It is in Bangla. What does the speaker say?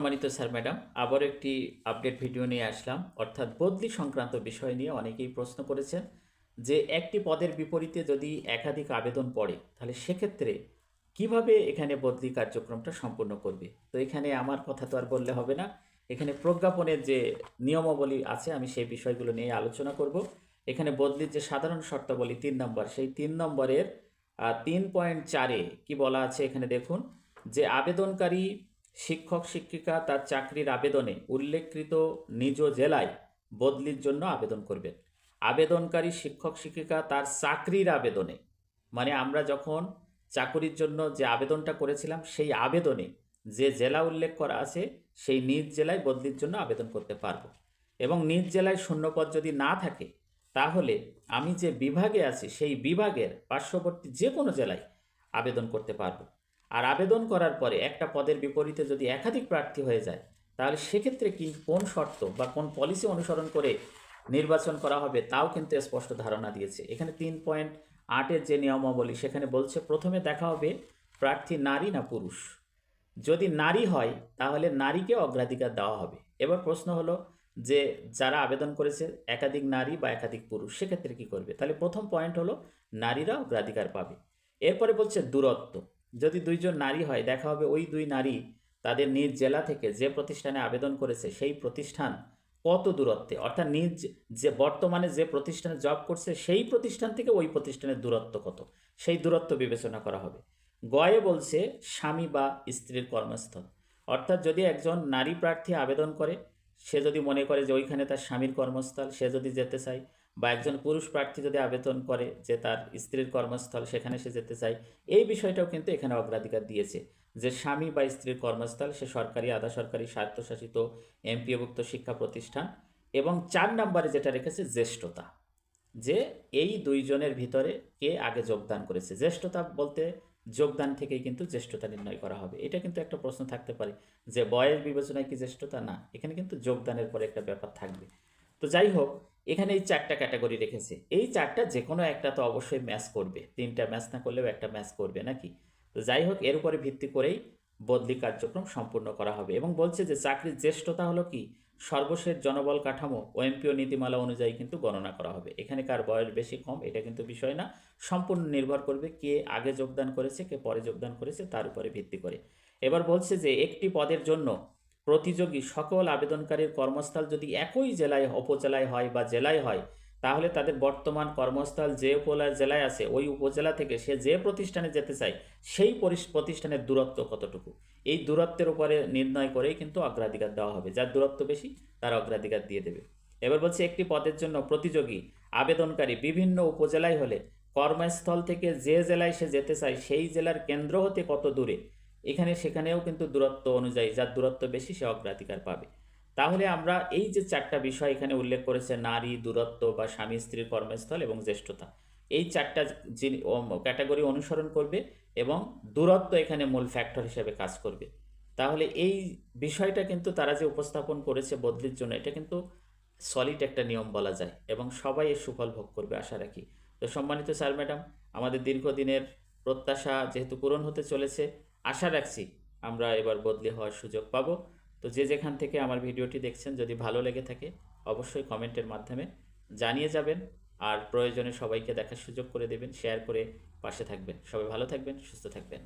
সম্মানিত স্যার, ম্যাডাম আবার একটি আপডেট ভিডিও নিয়ে আসলাম। অর্থাৎ বদলি সংক্রান্ত বিষয় নিয়ে অনেকেই প্রশ্ন করেছেন যে একটি পদের বিপরীতে যদি একাধিক আবেদন পড়ে, তাহলে সেক্ষেত্রে কীভাবে এখানে বদলি কার্যক্রমটা সম্পূর্ণ করবে? তো এখানে আমার কথা তো আর বললে হবে না। এখানে প্রজ্ঞাপনের যে নিয়মাবলী আছে, আমি সেই বিষয়গুলো নিয়ে আলোচনা করব। এখানে বদলির যে সাধারণ শর্তাবলী তিন নম্বর, সেই তিন নম্বরের তিন পয়েন্ট চারে কি বলা আছে এখানে দেখুন যে আবেদনকারী শিক্ষক শিক্ষিকা তার চাকরির আবেদনে উল্লেখকৃত নিজ জেলায় বদলির জন্য আবেদন করবেন। আবেদনকারী শিক্ষক শিক্ষিকা তার চাকরির আবেদনে মানে আমরা যখন চাকরির জন্য যে আবেদনটা করেছিলাম, সেই আবেদনে যে জেলা উল্লেখ করা আছে, সেই নিজ জেলায় বদলির জন্য আবেদন করতে পারব। এবং নিজ জেলায় শূন্যপদ যদি না থাকে, তাহলে আমি যে বিভাগে আছি, সেই বিভাগের পার্শ্ববর্তী যে কোনো জেলায় আবেদন করতে পারব। আর আবেদন করার পরে একটা পদের বিপরীতে যদি একাধিক প্রার্থী হয়ে যায়, তাহলে সেক্ষেত্রে কি, কোন শর্ত বা কোন পলিসি অনুসরণ করে নির্বাচন করা হবে তাও কিন্তু স্পষ্ট ধারণা দিয়েছে। এখানে তিন পয়েন্ট আটের যে নিয়মাবলী, সেখানে বলছে প্রথমে দেখা হবে প্রার্থী নারী না পুরুষ। যদি নারী হয়, তাহলে নারীকে অগ্রাধিকার দেওয়া হবে। এবার প্রশ্ন হলো যে যারা আবেদন করেছে, একাধিক নারী বা একাধিক পুরুষ, সেক্ষেত্রে কি করবে? তাহলে প্রথম পয়েন্ট হলো নারীরা অগ্রাধিকার পাবে। এরপরে বলছে দূরত্ব। যদি দুইজন নারী হয়, দেখা হবে ওই দুই নারী তাদের নিজ জেলা থেকে যে প্রতিষ্ঠানে আবেদন করেছে, সেই প্রতিষ্ঠান কত দূরত্বে? অর্থাৎ নিজ যে, বর্তমানে যে প্রতিষ্ঠানে জব করছে, সেই প্রতিষ্ঠান থেকে ওই প্রতিষ্ঠানের দূরত্ব কত? সেই দূরত্ব বিবেচনা করা হবে। গয়ে বলছে, স্বামী বা স্ত্রীর কর্মস্থল। অর্থাৎ যদি একজন নারী প্রার্থী আবেদন করে, সে যদি মনে করে যে ওইখানে তার স্বামীর কর্মস্থল, সে যদি যেতে চায় বা একজন পুরুষ প্রার্থী যদি আবেদন করে যে তার স্ত্রীর কর্মস্থল সেখানে সে যেতে চায়, এই বিষয়টাও কিন্তু এখানে অগ্রাধিকার দিয়েছে যে স্বামী বা স্ত্রীর কর্মস্থল সে সরকারি, আধা সরকারি, স্বায়ত্তশাসিত, এমপিওভুক্ত শিক্ষা প্রতিষ্ঠান এবং চার নম্বরে যেটা রেখেছে জ্যেষ্ঠতা। যে এই দুইজনের ভিতরে কে আগে যোগদান করেছে? জ্যেষ্ঠতা বলতে যোগদান থেকেই কিন্তু জ্যেষ্ঠতা নির্ণয় করা হবে। এটা কিন্তু একটা প্রশ্ন থাকতে পারে যে বয়ের বিবেচনায় কি জ্যেষ্ঠতা? না, এখানে কিন্তু যোগদানের পরে একটা ব্যাপার থাকবে। তো যাই হোক, এখানে এই চারটা ক্যাটাগরি রেখেছে। এই চারটা যে কোনো একটা তো অবশ্যই ম্যাচ করবে। তিনটা ম্যাচ না করলেও একটা ম্যাচ করবে নাকি? তো যাই হোক, এর উপরে ভিত্তি করেই বদলি কার্যক্রম সম্পূর্ণ করা হবে এবং বলছে যে চাকরির জ্যেষ্ঠতা হলো কি? সর্বশেষ জনবল কাঠামো ওএমপিও নীতিমালা অনুযায়ী কিন্তু গণনা করা হবে। এখানে কার বয়স বেশি কম, এটা কিন্তু বিষয় না। সম্পূর্ণ নির্ভর করবে কে আগে যোগদান করেছে, কে পরে যোগদান করেছে, তার উপরে ভিত্তি করে। এবার বলছে যে একটি পদের জন্য প্রতিযোগী সকল আবেদনকারীর কর্মস্থল যদি একই জেলায়, উপজেলায় হয় বা জেলায় হয়, তাহলে তাদের বর্তমান কর্মস্থল যে উপজেলা জেলায় আছে, ওই উপজেলা থেকে সে যে প্রতিষ্ঠানে যেতে চায়, সেই প্রতিষ্ঠানের দূরত্ব কতটুকু? এই দূরত্বের উপরে নির্ণয় করেই কিন্তু অগ্রাধিকার দেওয়া হবে। যার দূরত্ব বেশি, তার অগ্রাধিকার দিয়ে দেবে। এবার বলছে একটি পদের জন্য প্রতিযোগী, আবেদনকারী বিভিন্ন উপজেলায় হলে কর্মস্থল থেকে যে জেলায় সে যেতে চায়, সেই জেলার কেন্দ্র হতে কত দূরে? এখানে সেখানেও কিন্তু দূরত্ব অনুযায়ী, যার দূরত্ব বেশি সে অগ্রাধিকার পাবে। তাহলে আমরা এই যে চারটা বিষয় এখানে উল্লেখ করেছে, নারী, দূরত্ব বা স্বামী স্ত্রীর কর্মস্থল এবং জ্যেষ্ঠতা। এই চারটা ক্যাটাগরি অনুসরণ করবে এবং দূরত্ব এখানে মূল ফ্যাক্টর হিসেবে কাজ করবে। তাহলে এই বিষয়টা কিন্তু তারা যে উপস্থাপন করেছে বদলির জন্য, এটা কিন্তু সলিড একটা নিয়ম বলা যায় এবং সবাই এর সুফল ভোগ করবে, আশা রাখি। তো সম্মানিত স্যার, ম্যাডাম, আমাদের দীর্ঘদিনের প্রত্যাশা যেহেতু পূরণ হতে চলেছে আশা রাখছি আমরা এবার বদলি হওয়ার সুযোগ পাব। তো যে যেখান থেকে আমার ভিডিওটি দেখছেন, যদি ভালো লেগে থাকে, অবশ্যই কমেন্টের মাধ্যমে জানিয়ে যাবেন আর প্রয়োজনে সবাইকে দেখার সুযোগ করে দেবেন, শেয়ার করে পাশে থাকবেন। সবাই ভালো থাকবেন, সুস্থ থাকবেন।